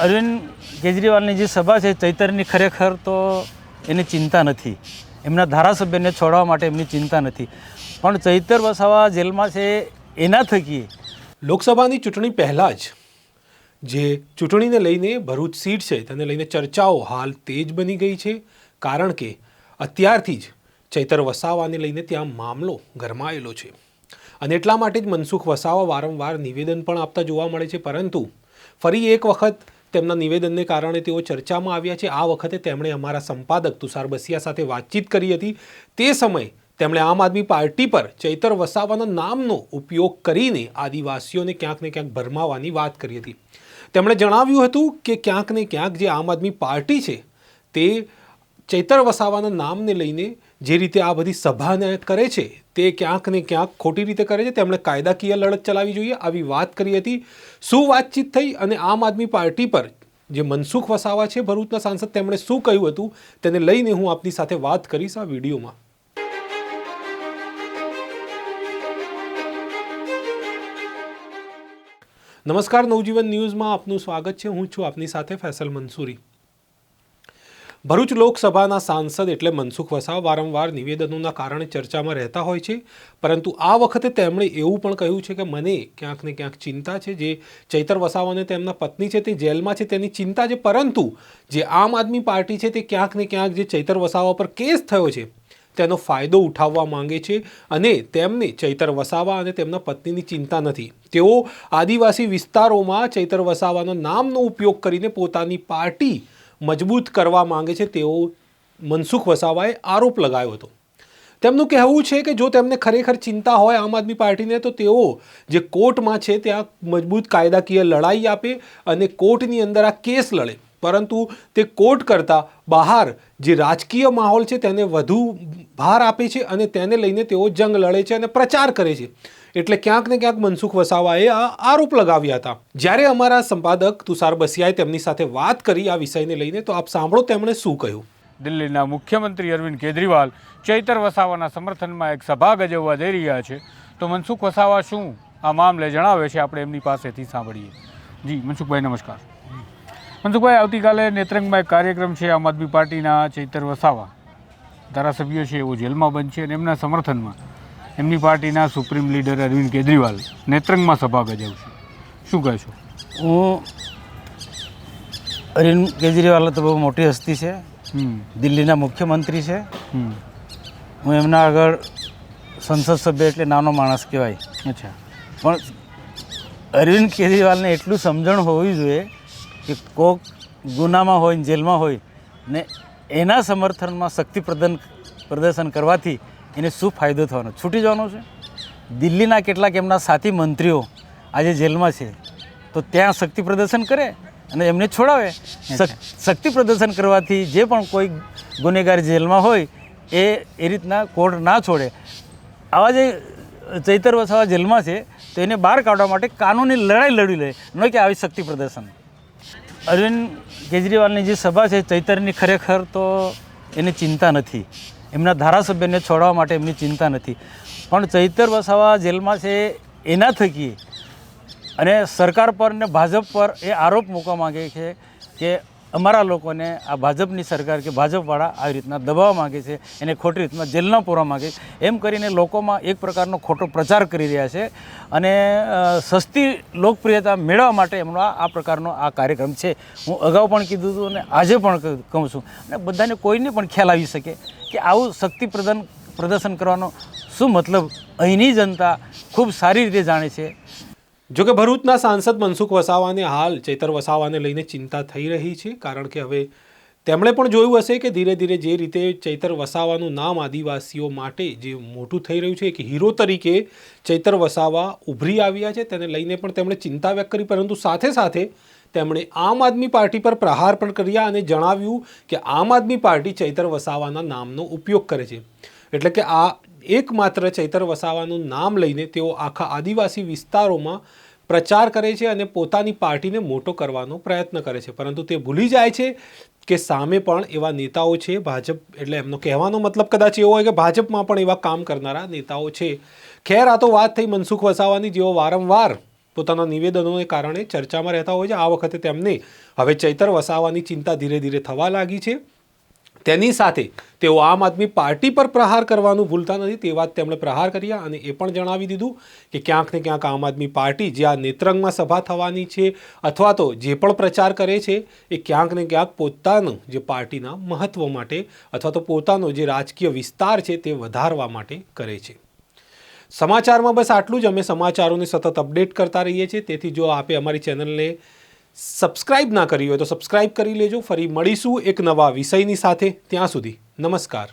અરવિંદ કેજરીવાલની જે સભા છે, ચૈતરની ખરેખર તો એની ચિંતા નથી. એમના ધારાસભ્યને છોડવા માટે એમની ચિંતા નથી. પણ ચૈતર વસાવા જેલમાં છે, એના થકી. લોકસભાની ચૂંટણી પહેલાં જ જે ચૂંટણીને લઈને ભરૂચ સીટ છે, તેને લઈને ચર્ચાઓ હાલ તેજ બની ગઈ છે. કારણ કે અત્યારથી જ ચૈતર વસાવાને લઈને ત્યાં મામલો ગરમાયેલો છે. અને એટલા માટે જ મનસુખ વસાવા વારંવાર નિવેદન પણ આપતા જોવા મળે છે. પરંતુ ફરી એક વખત તેમના નિવેદનને કારણે તેઓ ચર્ચામાં આવ્યા છે. આ વખતે તેમણે અમારા સંપાદક તુષાર બસિયા સાથે વાતચીત કરી હતી. તે સમયે તેમણે આમ આદમી પાર્ટી પર ચૈતર વસાવાના નામનો ઉપયોગ કરીને આદિવાસીઓને ક્યાંક ને ક્યાંક ભરમાવાની વાત કરી હતી. તેમણે જણાવ્યું હતું કે ક્યાંક ને ક્યાંક જે આમ આદમી પાર્ટી છે તે ચૈતર વસાવાના નામને લઈને જે રીતે આ બધી સભાને કરે છે, તે ક્યાંક ને ક્યાંક ખોટી રીતે કરે છે. તેમણે કાયદાકીય લડત ચલાવી જોઈએ. આવી વાત કરી હતી. શું વાતચીત થઈ અને આમ આદમી પાર્ટી પર જે મનસુખ વસાવા છે, ભરૂચના સાંસદ, તેમણે શું કહ્યું હતું, તેને લઈને હું આપની સાથે વાત કરીશ આ વિડીયોમાં. નમસ્કાર, નવજીવન ન્યૂઝમાં આપનું સ્વાગત છે. હું છું આપની સાથે ફેસલ મંસૂરી. ભરૂચ લોકસભાના સાંસદ એટલે મનસુખ વસાવ વારંવાર નિવેદનોના કારણે ચર્ચામાં રહેતા હોય છે. પરંતુ આ વખતે તેમણે એવું પણ કહ્યું છે કે મને ક્યાંક ને ક્યાંક ચિંતા છે. જે ચૈતર વસાવાને તેમના પત્ની છે તે જેલમાં છે તેની ચિંતા છે. પરંતુ જે આમ આદમી પાર્ટી છે તે ક્યાંક ને ક્યાંક જે ચૈતર વસાવા પર કેસ થયો છે તેનો ફાયદો ઉઠાવવા માંગે છે અને તેમને ચૈતર વસાવા અને તેમના પત્નીની ચિંતા નથી. તેઓ આદિવાસી વિસ્તારોમાં ચૈતર વસાવાનો નામનો ઉપયોગ કરીને પોતાની પાર્ટી મજબૂત કરવા માંગે છે તેવો મનસુખ વસાવાએ આરોપ લગાવ્યો હતો. તેમનું કહેવું છે કે જો તેમને ખરેખર ચિંતા હોય આમ આદમી પાર્ટીને, તો તેઓ જે કોર્ટમાં છે ત્યાં મજબૂત કાયદાકીય લડાઈ આપે અને કોર્ટની અંદર આ કેસ લડે. પરંતુ તે કોર્ટ કરતાં બહાર જે રાજકીય માહોલ છે તેને વધુ ભાર આપે છે અને તેને લઈને તેઓ જંગ લડે છે અને પ્રચાર કરે છે. એટલે ક્યાંક ને ક્યાંક મનસુખ વસાવાએ આ આરોપ લગાવ્યા હતા. જ્યારે અમારા સંપાદક તુષાર બસિયાએ તેમની સાથે વાત કરી આ વિષયને લઈને તો આપ સાંભળો તેમણે શું કહ્યું. દિલ્હીના મુખ્યમંત્રી અરવિંદ કેજરીવાલ ચૈતર વસાવાના સમર્થનમાં એક સભા ગજવવા જઈ રહ્યા છે. તો મનસુખ વસાવા શું આ મામલે જણાવે છે? આપણે એમની પાસેથી સાંભળીએ. જી મનસુખભાઈ નમસ્કાર. મનસુખભાઈ આવતીકાલે નેત્રંગમાં એક કાર્યક્રમ છે આમ આદમી પાર્ટીના ચૈતર વસાવા. ધારાસભ્ય છે એવો જેલમાં બંધ છે અને એમના સમર્થનમાં એમની પાર્ટીના સુપ્રીમ લીડર અરવિંદ કેજરીવાલ નેત્રંગમાં સભા ગજાવશે. શું કહેશો? હું અરવિંદ કેજરીવાલ તો બહુ મોટી હસ્તી છે. દિલ્હીના મુખ્યમંત્રી છે. હું એમના આગળ સંસદ સભ્ય એટલે નાનો માણસ કહેવાય. અચ્છા. પણ અરવિંદ કેજરીવાલને એટલું સમજણ હોવી જોઈએ કે કોક ગુનામાં હોય ને જેલમાં હોય ને એના સમર્થનમાં શક્તિ પ્રદન પ્રદર્શન કરવાથી એને શું ફાયદો થવાનો? છૂટી જવાનો છે? દિલ્હીના કેટલાક એમના સાથી મંત્રીઓ આજે જેલમાં છે. તો ત્યાં શક્તિ પ્રદર્શન કરે અને એમને છોડાવે. શક- શક્તિ પ્રદર્શન કરવાથી જે પણ કોઈ ગુનેગાર જેલમાં હોય એ એ રીતના કોર્ટ ના છોડે. આવા જે ચૈતર વસાવા જેલમાં છે તો એને બહાર કાઢવા માટે કાનૂની લડાઈ લડી લે. ન કે આવી શક્તિ પ્રદર્શન. અરવિંદ કેજરીવાલની જે સભા છે ચૈતરની ખરેખર તો એની ચિંતા નથી. એમના ધારાસભ્યને છોડવા માટે એમની ચિંતા નથી. પણ ચૈતર વસાવા જેલમાં છે એના થકી અને સરકાર પર ને ભાજપ પર એ આરોપ મૂકવા માંગે છે કે અમારા લોકોને આ ભાજપની સરકાર કે ભાજપવાળા આવી રીતના દબાવવા માંગે છે, એને ખોટી રીતના જેલના પૂરવા માંગે છે. એમ કરીને લોકોમાં એક પ્રકારનો ખોટો પ્રચાર કરી રહ્યા છે અને સસ્તી લોકપ્રિયતા મેળવવા માટે એમનો આ પ્રકારનો આ કાર્યક્રમ છે. હું અગાઉ પણ કીધું હતું અને આજે પણ કહું છું. અને બધાને કોઈને પણ ખ્યાલ આવી શકે કે આવું શક્તિ પ્રદન, પ્રદર્શન કરવાનો શું મતલબ અહીંની જનતા ખૂબ સારી રીતે જાણે છે. જોકે ભરૂચના સાંસદ મનસુખ વસાવાને હાલ ચૈતર વસાવાને લઈને ચિંતા થઈ રહી છે, કારણ કે હવે તેમણે પણ જોયું હશે કે ધીરે ધીરે જે રીતે ચૈતર વસાવાનું નામ આદિવાસીઓ માટે જે મોટું થઈ રહ્યું છે, એક હીરો તરીકે ચૈતર વસાવા ઉભરી આવ્યા છે, તેને લઈને પણ તેમણે ચિંતા વ્યક્ત કરી, પરંતુ સાથે સાથે તેમણે આમ આદમી પાર્ટી પર પ્રહાર પણ કર્યા અને જણાવ્યું કે આમ આદમી પાર્ટી ચૈતર વસાવાના નામનો ઉપયોગ કરે છે. એટલે કે આ એકમાત્ર ચૈતર વસાવાનું નામ લઈને તેઓ આખા આદિવાસી વિસ્તારોમાં પ્રચાર કરે છે અને પોતાની પાર્ટીને મોટો કરવાનો પ્રયત્ન કરે છે. પરંતુ તે ભૂલી જાય છે કે સામે પણ એવા નેતાઓ છે, ભાજપ એટલે એમનો કહેવાનો મતલબ કદાચ એવો હોય કે ભાજપમાં પણ એવા કામ કરનારા નેતાઓ છે. ખેર, આ તો વાત થઈ મનસુખ વસાવાની જેઓ વારંવાર પોતાના નિવેદનોને કારણે ચર્ચામાં રહેતા હોય છે. આ વખતે તેમને હવે ચૈતર વસાવાની ચિંતા ધીરે ધીરે થવા લાગી છે. તેની સાથે તેઓ આમ આદમી પાર્ટી પર પ્રહાર કરવાનું ભૂલતા નથી. તે વાત તેમણે પ્રહાર કર્યા અને એ પણ જણાવી દીધું કે ક્યાંક ને ક્યાંક આમ આદમી પાર્ટી જે આ નેત્રંગમાં સભા થવાની છે અથવા તો જે પણ પ્રચાર કરે છે, એ ક્યાંક ને ક્યાંક પોતાનું જે પાર્ટીના મહત્વ માટે અથવા તો પોતાનો જે રાજકીય વિસ્તાર છે તે વધારવા માટે કરે છે. સમાચારમાં બસ આટલું જ. અમે સમાચારોને સતત અપડેટ કરતા રહીએ છીએ. તેથી જો આપે અમારી ચેનલને સબસ્ક્રાઇબ ના કરી હોય તો સબસ્ક્રાઇબ કરી લેજો. ફરી મળીશું એક નવા વિષયની સાથે. ત્યાં સુધી નમસ્કાર.